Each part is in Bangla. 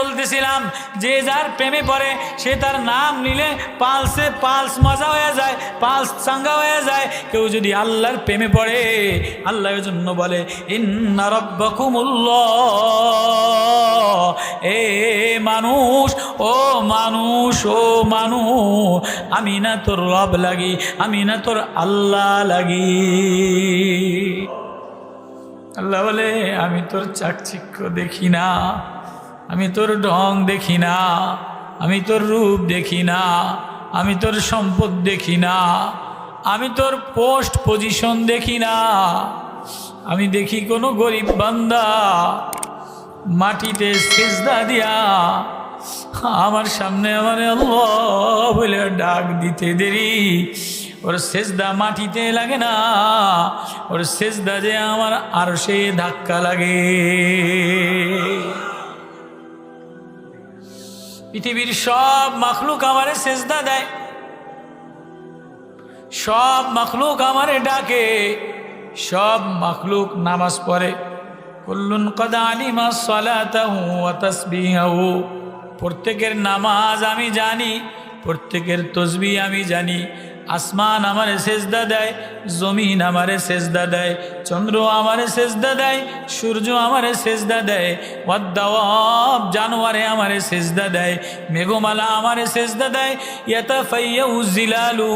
বলতেছিলাম, যে যার প্রেমে পড়ে, সে তার নাম নিলে পালসে পালস মজা হয়ে যায়, পালস চাঙ্গা হয়ে যায়। কেউ যদি আল্লাহর প্রেমে পড়ে, আল্লাহ জন্য বলে ইন্নারব্বাকুমুল্লাহ এ মানুষ, ও মানুষ ও মানুষ, আমি না তোর রব লাগি, আমি না তোর আল্লাহ লাগি। আল্লাহ বলে, আমি তোর চাকচিক্য দেখি না। আমি তোর ঢং দেখি না, আমি তোর রূপ দেখি না, আমি তোর সম্পদ দেখি না, আমি তোর পোস্ট পজিশন দেখি না। আমি দেখি কোনো গরিব বান্দা, মাটিতে সেজদা দিয়া আমার সামনে আমার বলে ডাক দিতে দেরি। ওর সেজদা মাটিতে লাগে না, ওর সেজদা যে আমার আর সে ধাক্কা লাগে। পৃথিবীর সব মাখলুক আমারে সেজদা দেয়। সব মাখলুক আমারে ডাকে, সব মাখলুক নামাজ পড়ে। কুল্লুন কদা আলিমা সলাতাহু তাসবিহাহু। প্রত্যেকের নামাজ আমি জানি, প্রত্যেকের তসবি আমি জানি। আসমান আমারে সেজদা দেয় জমিন আমারে সেজদা দেয় চন্দ্র আমারে সেজদা দেয় সূর্য আমারে সেজদা দেয় ওয়াদ্দাওয়াব জানোয়ারে আমারে সেজদা দেয় মেঘমালা আমারে সেজদা দেয় ইয়াতা ফাইয়া উজিলালু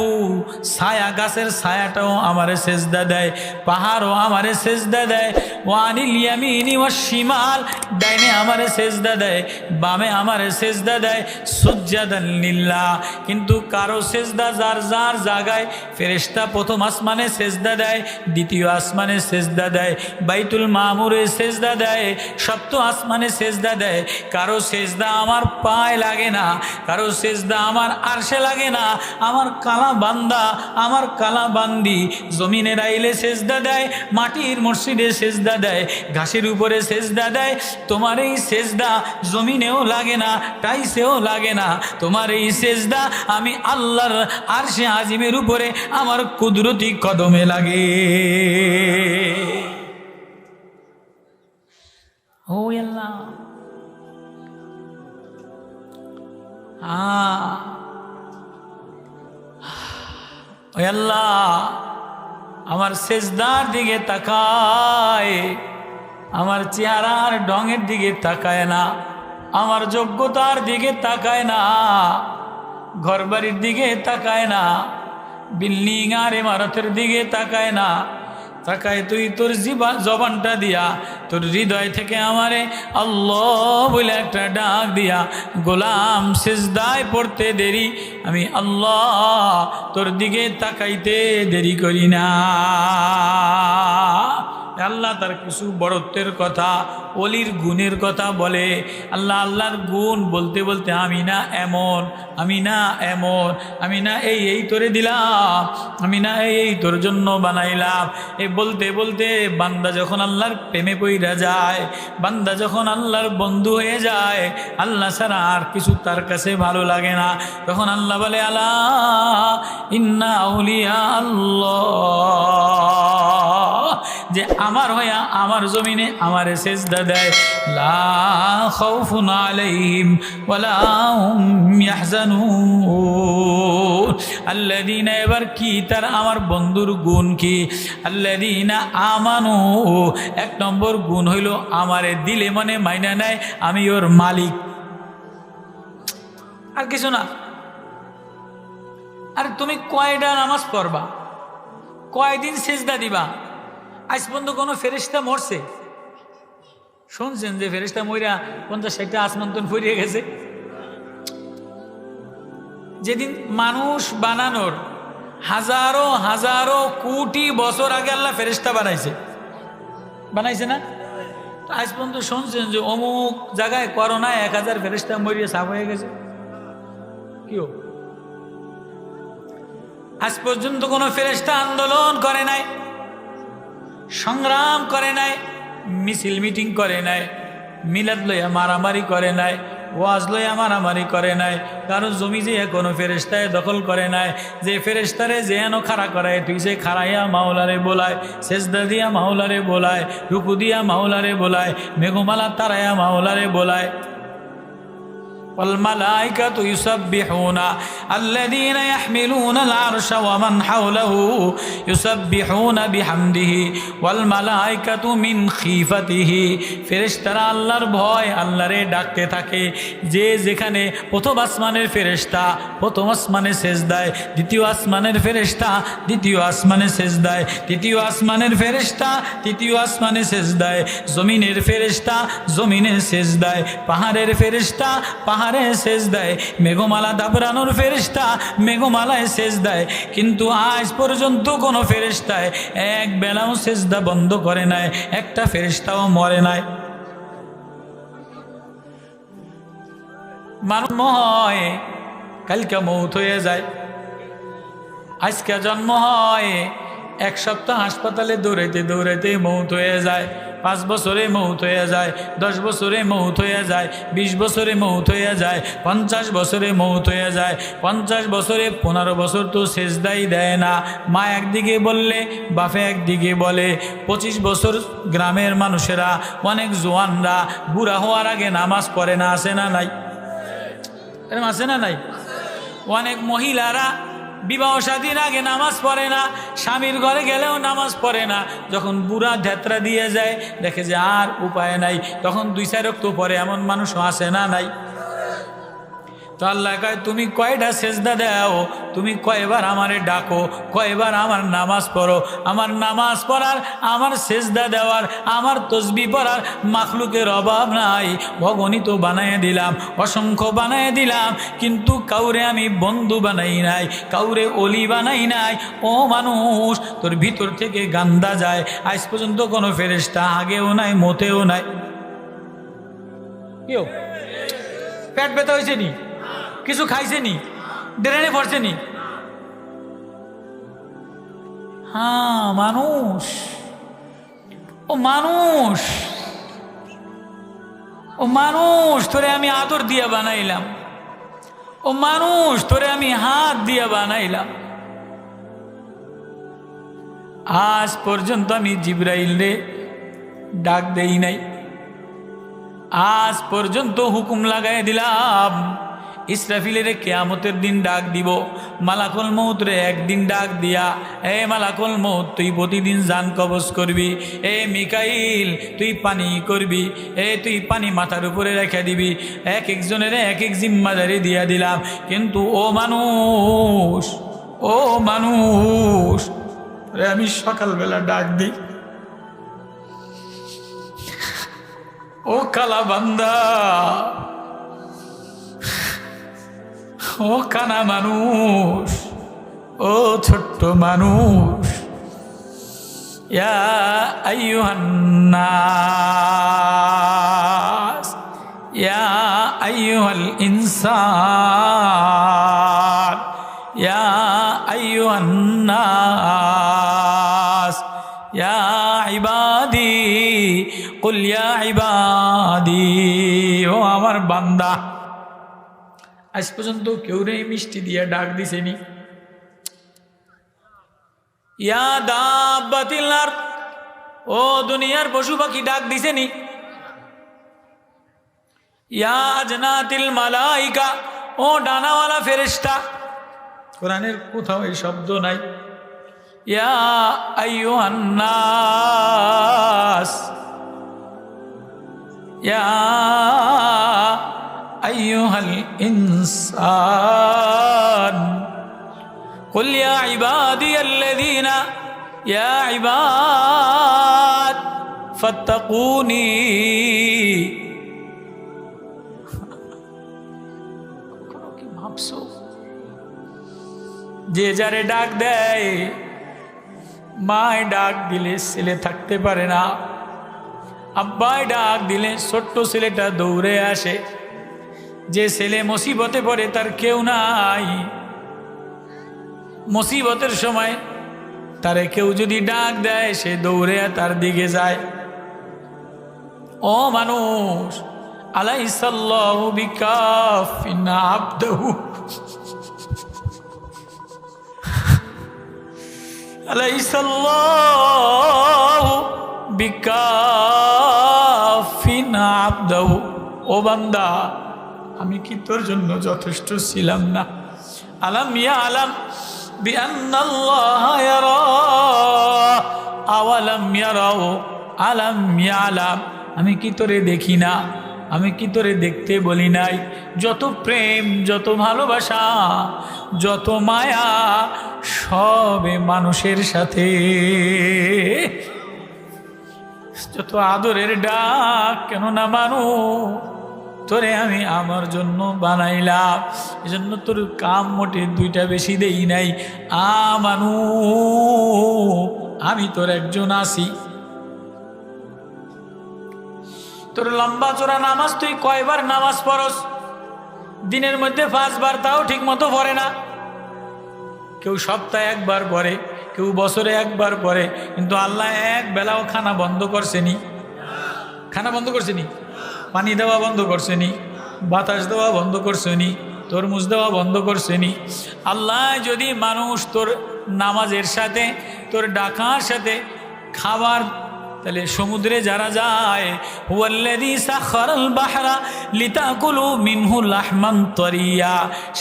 ছায়া গাছের ছায়াটাও আমারে সেজদা দেয় পাহাড়ও আমারে সেজদা দেয় ওয়ানিল ইয়ামিনি ওয়া শিমাল ডাইনে আমারে সেজদা দেয় বামে আমারে সেজদা দেয় সুজ্জাদান লিল্লাহ কিন্তু কারও সেজদা যার যার জায়গায় ফেরেশতা প্রথম আসমানে সেজদা দেয়, দ্বিতীয় আসমানে সেজদা দেয়, বাইতুল মামুরে সেজদা দেয় সপ্ত আসমানে সেজদা দেয়। কারও সেজদা আমার পায়ে লাগে না, কারও সেজদা আমার আরশে লাগে না। আমার কালা বান্দা, আমার কালা বান্দি জমিনের আইলে সেজদা দেয়, মাটির মসজিদে সেজদা দেয়, ঘাসের উপরে সেজদা দেয়। তোমার এই সেজদা জমিনেও লাগে না, টাইসেও লাগে না। তোমার এই সেজদা আমি আল্লাহর আরশে আজিমের উপরে আমার কুদরতি কদমে লাগে। ও আল্লাহ। আমার সেজদার দিকে তাকায়, আমার চেহারার ডঙের দিকে তাকায় না, আমার যোগ্যতার দিকে তাকায় না, ঘরবাড়ির দিকে তাকায় না বিল্ডিং আর ইমারতের দিকে তাকায় না। তাকায় তুই তোর জীবা জবানটা দিয়া, তোর হৃদয় থেকে আমারে আল্লাহ বলে একটা ডাক দিয়া, গোলাম সেজদায় পড়তে দেরি, আমি আল্লাহ তোর দিকে তাকাইতে দেরি করি না। আল্লাহ তার কিছু বড়ত্বের কথা, অলির গুণের কথা বলে। আল্লাহ আল্লাহর গুণ বলতে বলতে আমি না এমন, আমি না এমন, আমি না এই এই তোরে দিলাম, আমি না এই এই তোর জন্য বানাইলাম। এ বলতে বলতে বান্দা যখন আল্লাহর প্রেমে পইরা যায়, বান্দা যখন আল্লাহর বন্ধু হয়ে যায়, আল্লাহ ছাড়া আর কিছু তার কাছে ভালো লাগে না। তখন আল্লাহ বলে আল্লাহ ইন্না আউলিয়া আল্লাহ। আমার হইয়া আমার জমিনে আমার সেজদা দেয়। লা আলাইহিম ওয়ালা ইয়াহজানুন। আল্লাযীনা, এবার কি? তার আমার বন্ধুর গুণ কি? আল্লাযীনা আমানু, এক নম্বর গুণ হইল আমারে দিলে মনে মাইনা নেয়, আমি ওর মালিক। আর কিছু না। আর তুমি কয়টা নামাজ পড়বা? কয়দিন সেজদা দিবা? আজ পর্যন্ত কোনো ফেরিস্তা মরছে? শুনছেন যে ফেরিস্তা মইরা পঞ্চাশ ষাটটা আসমান্তন ফুরিয়ে গেছে? যেদিন মানুষ বানানোর হাজারো হাজারো কোটি বছর আগে আল্লাহ ফেরিস্তা বানাইছে। বানাইছে না? আজ পর্যন্ত শুনছেন যে অমুক জায়গায় করোনায় এক হাজার ফেরিস্তা মরিয়ে সাফ হয়ে গেছে? কিও? আজ পর্যন্ত কোনো ফেরেস্তা আন্দোলন করে নাই। সংগ্রাম করে নাই, মিছিল মিটিং করে নাই, মিলাদ লইয়া মারামারি করে নাই, ওয়াজ লইয়া মারামারি করে নাই, কারও জমি যে কোনো ফেরেস্তায় দখল করে নাই, যে ফেরেস্তারে যে এনো খাড়া করায়, তুই সে খাড়াইয়া মাওলারে বোলায়, সেজদা দিয়া মাওলারে বোলায়, রুকু দিয়া মাওলারে বোলায়, মেঘমালা তারাইয়া মাওলারে বোলায়। والملائكة يسبحون الذين يحملون العرش ومن حوله يسبحون بحمده والملائكة من خيفته ফেরেশতারা আল্লাহর ভয় আল্লাহরে ডাকতে থাকে যে যেখানে প্রথম আসমানের ফেরেশতা প্রথম আসমানে শেষ দেয় দ্বিতীয় আসমানের ফেরেশতা দ্বিতীয় আসমানে শেষ দেয় তৃতীয় আসমানের ফেরেশতা তৃতীয় আসমানে শেষ দেয় জমিনের ফেরেশতা জমিনে শেষ দেয় পাহাড়ের ফেরেশতা পাহাড়ে শেষ দেয়। মেঘমালা দাবরানোর ফেরেশতা মেঘমালায় শেষ দেয়। কিন্তু আজ পর্যন্ত কোনো ফেরেশতায় এক বেলাও শেষদা বন্ধ করে নাই, একটা ফেরেশতাও মরে নাই। মানুষ হয় কালকে মৌত হয়ে যায়। আজকে জন্ম হয়, এক সপ্তাহ হাসপাতালে দৌড়াইতে দৌড়াইতে মৌত হয়ে যায়। পাঁচ বছরে মৌত হয়ে যায়, দশ বছরে মৌত হয়ে যায়, বিশ বছরে মৌত হয়ে যায়, পঞ্চাশ বছরে মৌত হয়ে যায়, পঞ্চাশ বছরে পনেরো বছর তো শেষদাই দেয় না। মা একদিকে বললে, বাপে একদিকে বলে, পঁচিশ বছর গ্রামের মানুষেরা, অনেক জোয়ানরা, বুড়া হওয়ার আগে নামাজ পড়ে না আসে না নাই? আছে না নাই? অনেক মহিলারা বিবাহ সাদিন আগে নামাজ পড়ে না, স্বামীর ঘরে গেলেও নামাজ পড়ে না। যখন বুড়া ধ্যাত্রা দিয়ে যায়, দেখে যে আর উপায় নাই। তখন দুই চার রক্ত পরে এমন মানুষও আসে না নাই? তো আল্লাহ কয়, তুমি কয়টা সেজদা দাও? তুমি কয়বার আমারে ডাকো? কয়বার আমার নামাজ পড়ো? আমার নামাজ পড়ার, আমার সেজদা দেওয়ার, আমার তসবি পড়ার মাখলুকের অভাব নাই। ভগণিত বানায় দিলাম, অসংখ্য বানায় দিলাম, কিন্তু কাউরে আমি বন্ধু বানাই নাই, কাউরে অলি বানাই নাই। ও মানুষ, তোর ভিতর থেকে গান্দা যায়, আজ পর্যন্ত কোনো ফেরেস্তা আগেও নাই মতেও নাই। কেউ পেট ব্যথা হয়েছে নি? কিছু খাইছে নি? ড্রেনে পড়ছে নি? হ্যাঁ মানুষ। ও মানুষ। ও মানুষ, তোরে আমি আদর দিয়ে বানাইলাম। ও মানুষ, তোরে আমি হাত দিয়ে বানাইলাম। আজ পর্যন্ত আমি জিব্রাইল রে ডাক দেই নাই। আজ পর্যন্ত হুকুম লাগাই দিলাম। ইসরাফিলের কেয়ামতের দিন ডাক দিব। মালাকুল মৌত রে একদিন ডাক দিয়া, এ মালাকুল মৌত তুই প্রতিদিন জান কবজ করবি। এ মিকাইল, তুই পানি করবি। এ তুই পানি মাথার উপরে রেখে দিবি। এক একজনের এক এক জিম্মাদারি দিয়া দিলাম। কিন্তু ও মানুষ ও মানুষ রে আমি সকালবেলা ডাক দিই। ও কালা বান্দা ও কানা মানুষ, ও ছোট্ট মানুষ ইনসান, ইয়া আইয়ুহান্নাস, ইয়া ইবাদি, কুল ইয়া ইবাদি, ও আমার বান্দা। আজ পর্যন্ত কেউ নেই মিষ্টি দিয়ে ডাক দিছেনি। ইয়া দাবাতিলার ও দুনিয়ার পশু পাখি ডাক দিছেনি। ইয়া আজনাতিল মালাইকা, ও ডানাওয়ালা ফেরেস্তা কোরআনের কোথাও এই শব্দ নাই। ইয়া আইয়ো আইয়ুহান্নাস ইয়া আইয়ুহাল الإنسان قل يا عبادي الذين يا عباد فاتقوني কি ভাবছো যে যারে ডাক দেয় মায় ডাক দিলে ছেলে থাকতে পারে না আব্বায় ডাক দিলে ছোট্ট ছেলেটা দৌড়ে আসে যে ছেলে মুসিবতে পড়ে তার কেউ নাই। মুসিবতের সময় তারে কেউ যদি ডাক দেয়, সে দৌড়ে তার দিকে যায়। ও মানুষ, আলাইসাল্লাহু ও বান্দা আমি কি তোর জন্য যথেষ্ট ছিলাম না? আলাম ইয়া আলাম আলাম আমি কি তোরে দেখি না? আমি কি তোরে দেখতে বলি নাই? যত প্রেম, যত ভালোবাসা, যত মায়া, সবে মানুষের সাথে। যত আদরের ডাক কেন না মানু তোরে আমি আমার জন্য বানাইলাম। এজন্য তোর কাম মোটে দুইটা বেশি দেই নাই। আমানু আমি তোর একজন আসি তোর লম্বা চোরা নামাজ তুই কয়বার নামাজ পড়স? দিনের মধ্যে পাঁচবার তাও ঠিক মতো পড়ে না। কেউ সপ্তাহে একবার পড়ে, কেউ বছরে একবার পড়ে, কিন্তু আল্লাহ এক বেলাও খানা বন্ধ করছেনি। খানা বন্ধ করছেনি? পানি দেওয়া বন্ধ করছেনি, বাতাস দেওয়া বন্ধ করছে নি তরমুজ দেওয়া বন্ধ করছে নি আল্লাহ যদি মানুষ তোর নামাজের সাথে, তোর ডাকার সাথে খাবার, তাহলে সমুদ্রে যারা যায়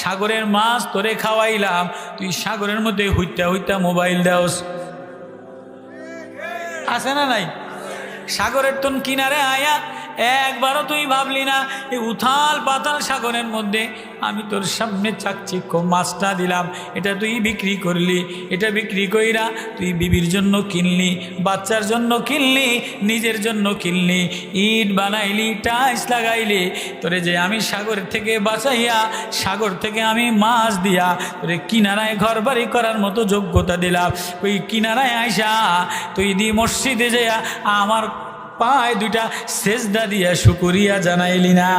সাগরের মাছ তোরে খাওয়াইলাম, তুই সাগরের মধ্যে হইতা হইতা মোবাইল দাওস। আছে না নাই? সাগরের তন কিনারে আয়া একবারও তুই ভাবলি না, এই উথাল পাতাল সাগরের মধ্যে আমি তোর সামনে চাকচিক্য মাছটা দিলাম। এটা তুই বিক্রি করলি, এটা বিক্রি কইরা তুই বিবির জন্য কিনলি, বাচ্চার জন্য কিনলি, নিজের জন্য কিনলি। ইট বানাইলি, টাইস লাগাইলি, তোরে যে আমি সাগর থেকে বাঁচাইয়া, সাগর থেকে আমি মাছ দিয়া তোরে কিনারায় ঘর বাড়ি করার মতো যোগ্যতা দিলাম। ওই কিনারায় আইসা, তুই দি মসজিদে যাইয়া আমার পায় দুইটা সেজদা দিয়া শুকুরিয়া জানাইলি না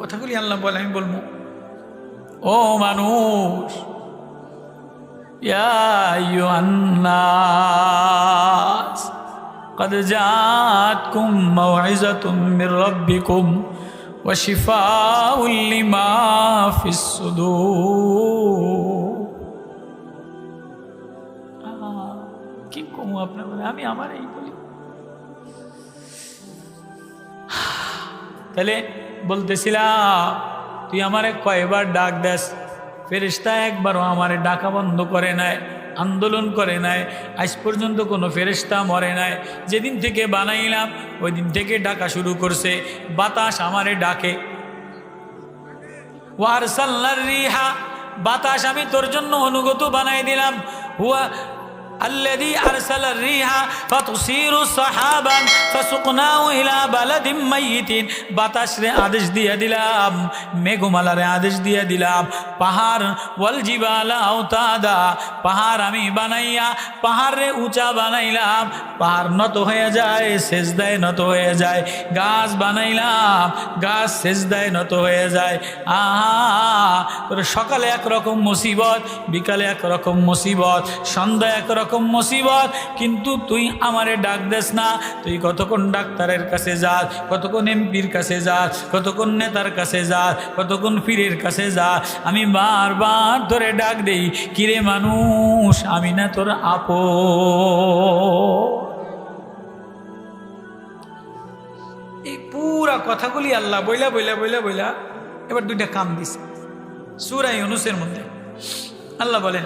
কথাগুলি আল্লাহ বলে আমি বলবো ও মানুষ يا أيها الناس قد جاءتكم موعظة من ربكم وشفاء لما في الصدور আপনার আমি আমার এই বলি। তাহলে বলতেছিলাম, তুই আমারে কয়বার ডাক দেস? ফেরিস্তা একবারও আমারে ডাকা বন্ধ করে নাই, আন্দোলন করে নাই, আজ পর্যন্ত কোনো ফেরিস্তা মরে নাই। যেদিন থেকে বানাইলাম ওই দিন থেকে ডাকা শুরু করছে, বাতাস আমারে ডাকে। ওয়ারসাল্লার রিহা, বাতাস আমি তোর জন্য অনুগত বানাই দিলাম। হুয়া الذي أرسل الريح فتصير سحابا فسقناه إلى بلد ميت বাতাস রে আদেশ দিয়ে দিলাম মেঘমালারে আদেশ দিয়ে দিলাম পাহাড় ওয়াল জিবালা আওতাদা পাহাড় আমি বানাইয়া পাহাড়ে উঁচা বানাইলাম পাহাড় নত হয়ে যায় সেজদায় নত হয়ে যায় গাছ বানাইলাম গাছ সেজদায় নত হয়ে যায় আহা তোর সকালে একরকম মুসিবত বিকালে একরকম মুসিবত সন্ধ্যা একরকম মুসিবত, কিন্তু তুই আমারে ডাক দেস না। তুই কতক্ষণ ডাক্তারের কাছে যাস কতক্ষণ এমপির কাছে যাস কতক্ষণ নেতার কাছে যাস কতক্ষণ পীরের কাছে যা। আমি বারবার ধরে ডাক দেই, কিরে মানুষ, আমি না তোর আপো এই পুরা কথাগুলি আল্লাহ বইলা বইলা বইলা বইলা এবার দুইটা কাম দিছে। সুরাই অনুসের মধ্যে। আল্লাহ বলেন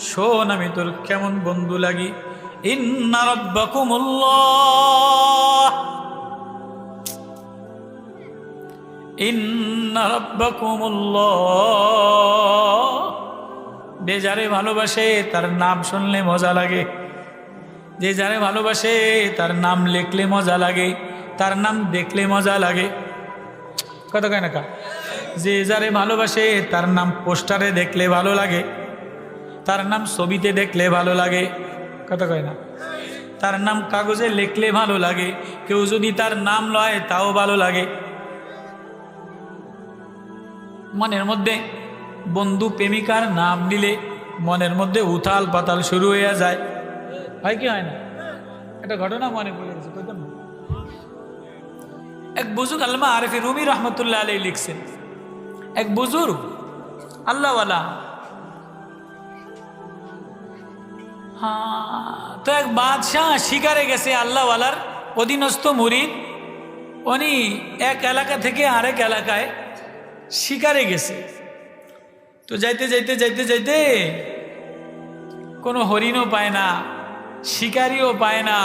শোন আমি তোর কেমন বন্ধু লাগি। যে যারে ভালোবাসে তার নাম শুনলে মজা লাগে। যে যারে ভালোবাসে তার নাম লেখলে মজা লাগে। তার নাম দেখলে মজা লাগে। কত কয় না কা যে যারে ভালোবাসে তার নাম পোস্টারে দেখলে ভালো লাগে। তার নাম ছবিতে দেখলে ভালো লাগে। কথা কয় না? তার নাম কাগজে লেখলে ভালো লাগে। কেউ যদি তার নাম লয়, তাও ভালো লাগে। মনের মধ্যে বন্ধু প্রেমিকার নাম নিলে মনের মধ্যে উথাল পাতাল শুরু হয়ে যায়। হয় কি হয় না? একটা ঘটনা মনে পড়ে গেছে না? এক বুজুর্গ আল্লামা আরিফি রুমি রহমতুল্লাহ আলী লিখছেন, এক বুজুর্গ, আল্লাহওয়ালা তো এক বাদশাহ শিকারে গেছে আল্লাহওয়ালার অধীনস্থ মুরিদ। উনি এক এলাকা থেকে আরেক এলাকায় শিকারে গেছে। তো যাইতে যাইতে যাইতে যাইতে কোনো হরিণও পায় না, শিকারিও পায় না।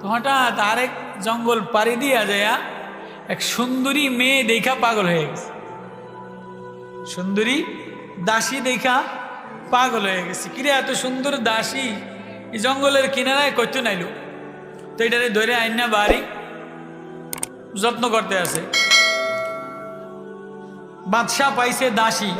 তো হঠাৎ আরেক জঙ্গল পাড়ি দিয়া যায় এক সুন্দরী মেয়ে দেখা পাগল হয়ে গেছে। সুন্দরী দাসী দেখা পাগল হয়ে গেছে। কিরে, এত সুন্দর দাসী। এই জঙ্গলের কিনারায় করতে নাইল। তো এটারে ধরে আইনা বাড়ি। যত্ন করতে আছে। বাদশাহ পাইছে দাসী।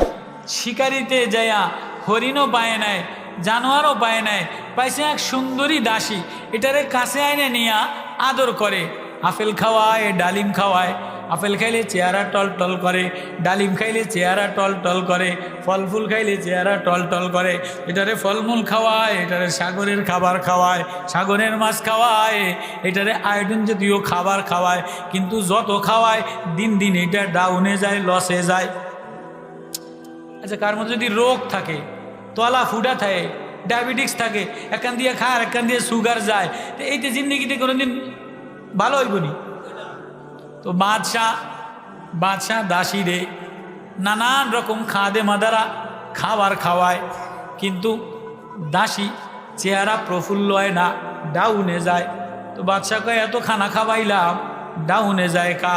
শিকারিতে যায়া হরিণও পায় নাই, জানোয়ারও পায় নাই। পাইছে এক সুন্দরী দাসী। এটারে কাছে আইনে নিয়া আদর করে। আপেল খাওয়ায়, ডালিম খাওয়ায়। আপেল খাইলে চেহারা টল টল করে, ডালিম খাইলে চেহারা টল টল করে ফল ফুল খাইলে চেহারা টল টল করে। এটারে ফলমূল খাওয়ায়, এটারে সাগরের খাবার খাওয়ায়, সাগরের মাছ খাওয়ায়, এটারে আয়োডিন জাতীয় খাবার খাওয়ায়। কিন্তু যত খাওয়ায়, দিন দিন এটা ডাউনে যায় লসে যায়। আচ্ছা কার মধ্যে যদি রোগ থাকে, তলা ফুটা থাকে ডায়াবেটিক্স থাকে, একান দিয়ে খায় একান দিয়ে সুগার যায়, তো এইটা জিন্দগিতে কোনোদিন ভালো হইবনি? তো বাদশাহ বাদশাহ দাসী রে, নানান রকম খাদে মাদারা খাবার খাওয়ায়, কিন্তু দাসী চেহারা প্রফুল্ল হয় না, ডাউনে যায়। তো বাদশাহ কয়, এত খানা খাওয়াইলাম, ডাউনে যায় কা?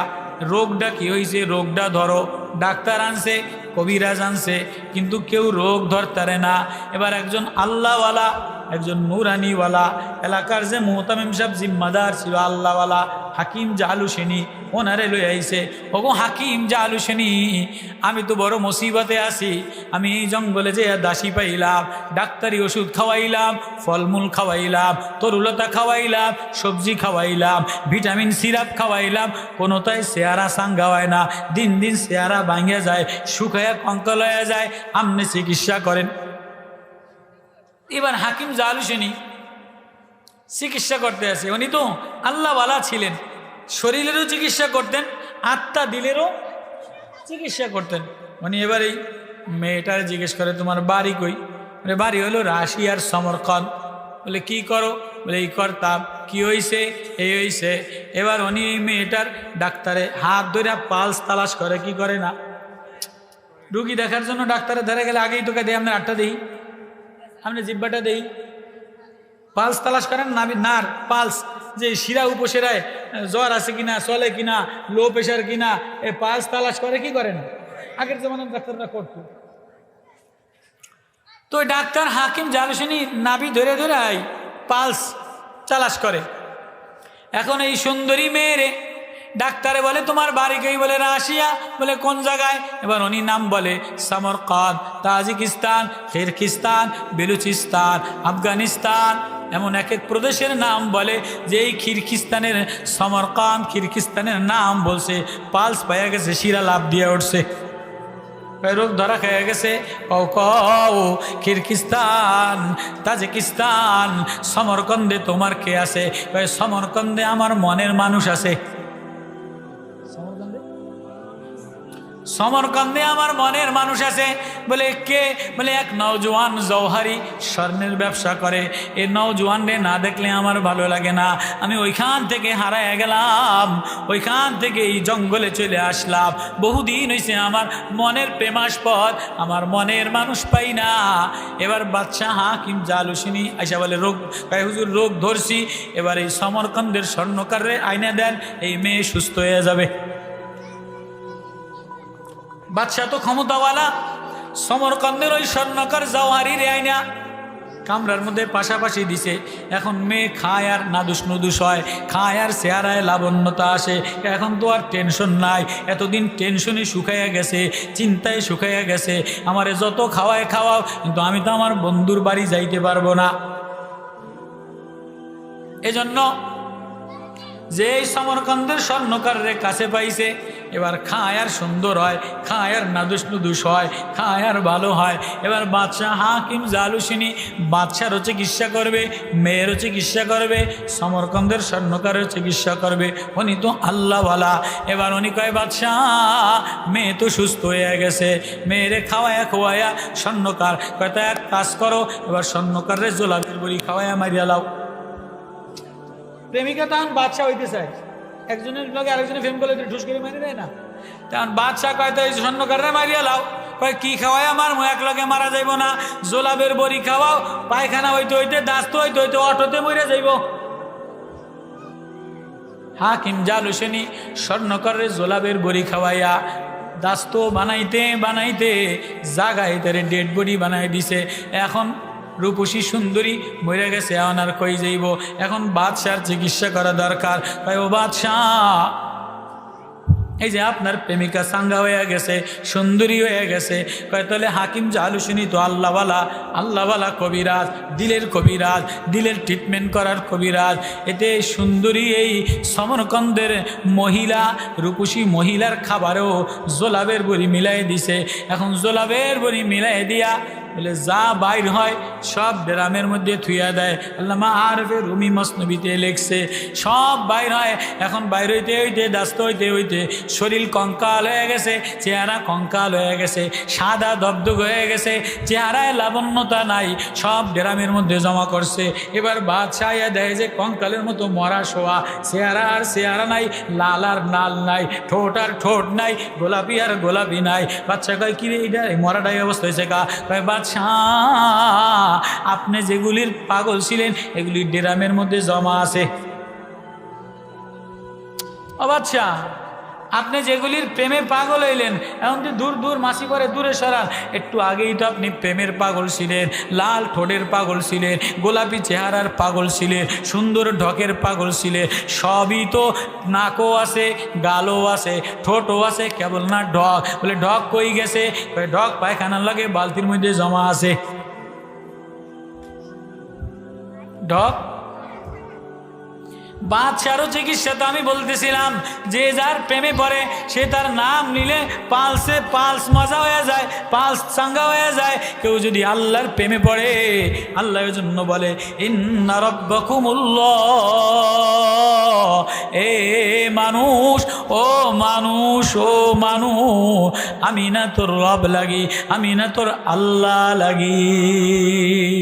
রোগটা কী হয়েছে রোগটা ধরো, ডাক্তার আনছে, কবিরাজ আনছে, কিন্তু কেউ রোগ ধরতারে না। এবার একজন আল্লাহওয়ালা, একজন নুরানিওয়ালা, এলাকার যে মোহতামিম সাহেব জিম্মাদার ছিল আল্লাহওয়ালা, হাকিম জালু সেনি ওনারে লই আইছে, ওগো হাকিম যা আলুসেনি আমি তো বড় মুসিবতে আছি, আমি এই জঙ্গলে যে দাসী পাইলাম, ডাক্তারি ওষুধ খাওয়াইলাম, ফলমূল খাওয়াইলাম, তরুলতা খাওয়াইলাম, সবজি খাওয়াইলাম, ভিটামিন সিরাপ খাওয়াইলাম কোনোটাই চেহারা সাঙ্গাওয়ায় না, দিন দিন চেহারা ভাঙে যায়, শুকায়া কঙ্কল হয়ে যায় আপনি চিকিৎসা করেন। এবার হাকিম জালুসেনি চিকিৎসা করতে আসে উনি তো আল্লাহওয়ালা ছিলেন। শরীরেরও চিকিৎসা করতেন, আত্মা দিলেরও চিকিৎসা করতেন। উনি এবার এই মেয়েটার জিজ্ঞেস করে, তোমার বাড়ি কই? বলে, বাড়ি হলো রাশিয়ার সমরকন বলে, কি করো? বলে, এই করতাম, কি হইছে? এই হইছে। এবার উনি এই মেয়েটার ডাক্তারে হাত ধরে পালস তালাশ করে, কি করে না? রুগী দেখার জন্য ডাক্তারের ধারে গেলে আগেই তোকে দেয় আমরা আটটা দিই আপনি জিব্বাটা দেই। পালস তালাশ করেন না নার, পালস। যে শিরা উপসেরায় জ্বর আছে কিনা, চলে কিনা লো প্রেশার কিনা, এ পালস তালাশ করে কি করে না আগের জমানার ডাক্তাররা করতো। তো ডাক্তার হাকিম জানুসিনী নাভি ধরে ধরে আই পালস চালাশ করে। এখন এই সুন্দরী মেয়েরে ডাক্তারে বলে, তোমার বাড়ি কেই? বলে, রাশিয়া। বলে, কোন জায়গায়? এবার উনি নাম বলে Samarkand Tajikistan Kyrgyzstan Balochistan, Afghanistan. এমন এক এক প্রদেশের নাম বলে যে এই খিরকিস্তানের সমরকান খিরকিস্তানের নাম বলছে, পালস পাইয়া গেছে, শিরা লাভ দিয়ে উঠছে। রোগ ধরা খেয়ে গেছে, কও কও কিরকিস্তান তাজিকিস্তান, সমরকন্দে তোমার কে আছে? সমরকন্দে আমার মনের মানুষ আছে। সমরকন্দে আমার মনের মানুষ আছে। বলে, কে? বলে, এক নওজোয়ান জৌহারি স্বর্ণের ব্যবসা করে। এই নওজোয়ানরে না দেখলে আমার ভালো লাগে না। আমি ওইখান থেকে হারায় গেলাম। ওইখান থেকে এই জঙ্গলে চলে আসলাম। বহুদিন হয়েছে আমার মনের প্রেমাস্পদ। আমার মনের মানুষ পাই না। এবার বাচ্চা হাকিম জালুসিনী আইসা বলে, রোগ কয় হুজুর, রোগ ধরছি। এবার এই সমরকন্দের স্বর্ণকারে আইনা দেন। এই মেয়ে সুস্থ হয়ে যাবে। বাদশাহ তো ক্ষমতাওয়ালা। সমরকন্দের ওই স্বর্ণকার জওয়ারি রে আইনা কামরার মধ্যে পাশাপাশি দিছে। এখন মেয়ে খায় আর নাদুস নুদুস হয়, খায় আর চেহারায় লাবণ্যতা আসে। এখন তো আর টেনশন নাই, এতদিন টেনশনে শুকাইয়া গেছে, চিন্তায় শুকাইয়া গেছে। আমারে যত খাওয়ায় খাওয়াও, কিন্তু আমি তো আমার বন্ধুর বাড়ি যাইতে পারব না। এজন্য যে এই সমরকন্দের স্বর্ণকারের কাছে পাইছে, এবার খায় আর সুন্দর হয় খায় আর নাদুস নুদুস হয় খায় আর ভালো হয়। এবার বাচ্চা হাকিম জালুসিনী বাচ্চারও চিকিৎসা করবে, মেয়েরও চিকিৎসা করবে, সমরকন্দের স্বর্ণকারের চিকিৎসা করবে। উনি তো আল্লাহওয়ালা। এবার উনি কয় বাচ্চা মেয়ে তো সুস্থ হয়ে গেছে, মেয়েরে খাওয়ায়া খোয়ায়া স্বর্ণকার। কয়টা এক কাজ করো, এবার স্বর্ণকারের জোলাপের বড়ি খাওয়ায়া মারিয়া লাও। প্রেমিকা তখন বাদশাহ হইতে চায়। একজনের লগে আরেকজনের প্রেম করলে ঠুস করে মারি দেয় না। তখন বাদশাহ কয়, তো এই স্বর্ণকারে মারিয়া লাও। কয়, কি খাওয়াই আমার? এক লগে মারা যাইব না। জোলাবের বড়ি খাওয়াও। পায়খানা হইতে হইতে, দাস্ত হইতে হইতে, অটোতে মরে যাইব। হাকিম জাল হোসেনি, স্বর্ণকারের জোলাবের বড়ি খাওয়াইয়া দাস্ত বানাইতে বানাইতে জাগাইতে ডেড বডি বানাই দিছে। এখন রূপসী সুন্দরী মরে গেছে আর কই যাইব? এখন বাদশার চিকিৎসা করা দরকার। তাই ও বাদশাহ, এই যে আপনার প্রেমিকা সাঙ্গা হয়ে গেছে, সুন্দরী হয়ে গেছে। কয়, তাহলে হাকিম জালুসিনী তো আল্লাহওয়ালা আল্লাহওয়ালা কবিরাজ, দিলের কবিরাজ, দিলের ট্রিটমেন্ট করার কবিরাজ। এতে সুন্দরী, এই সমরকন্দের মহিলা, রূপসী মহিলার খাবারেও জোলাবের বড়ি মিলাই দিছে। এখন জোলাবের বড়ি মিলাই দিয়া বলে, যা বাইর হয়, সব ড্রামের মধ্যে থুইয়া দেয়। আল্লামা আরফে রুমি মসনবিতে লেখছে, সব বাইর হয়, এখন বাইর হইতে হইতে দাস্ত হইতে হইতে, শরীর কঙ্কাল হয়ে গেছে, চেহারা কঙ্কাল হয়ে গেছে, সাদা দবদুগ হয়ে গেছে, চেহারায় লাবণ্যতা নাই, সব ড্রামের মধ্যে জমা করছে। এবার বাদশাহ দেয় যে কঙ্কালের মতো মরা শোয়া, চেহারা আর চেহারা নাই, লাল আর লাল নাই, ঠোঁট আর ঠোঁট নাই, গোলাপি আর গোলাপি নাই। বাচ্চা কয় কিরে এইটা মরাটাই অবস্থা হয়েছে কা কয় বাদশাহ আপনি যেগুলির পাগল ছিলেন এগুলি ডেরামের মধ্যে জমা আছে। ও বাচ্চা আপনি যেগুলির প্রেমে পাগল হইলেন, এখন তো দূর দূর মাসি করে দূরে সরান, একটু আগেই তো আপনি প্রেমের পাগল ছিলেন, লাল ঠোঁটের পাগল ছিলেন, গোলাপি চেহারার পাগল ছিলেন, সুন্দর ঢকের পাগল ছিলেন, সবই তো নাকও আছে, গালও আছে, ঠোঁটও আছে, কেবল না ঢক। বলে, ঢক কই গেছে? ঢক পায়খানার লাগে বালতির মধ্যে জমা আছে। ঢক বাদশারও চিকিৎসা তো আমি বলতেছিলাম, যে যার প্রেমে পড়ে, সে তার নাম নিলে পালসে পালস মজা হয়ে যায়, পালস চাঙ্গা হয়ে যায়। কেউ যদি আল্লাহর প্রেমে পড়ে আল্লাহর জন্য বলে, ইন্না রব্বাকুমুল্লাহ। এ মানুষ, ও মানুষ ও মানুষ, আমি না তোর রব লাগি, আমি না তোর আল্লাহ লাগি।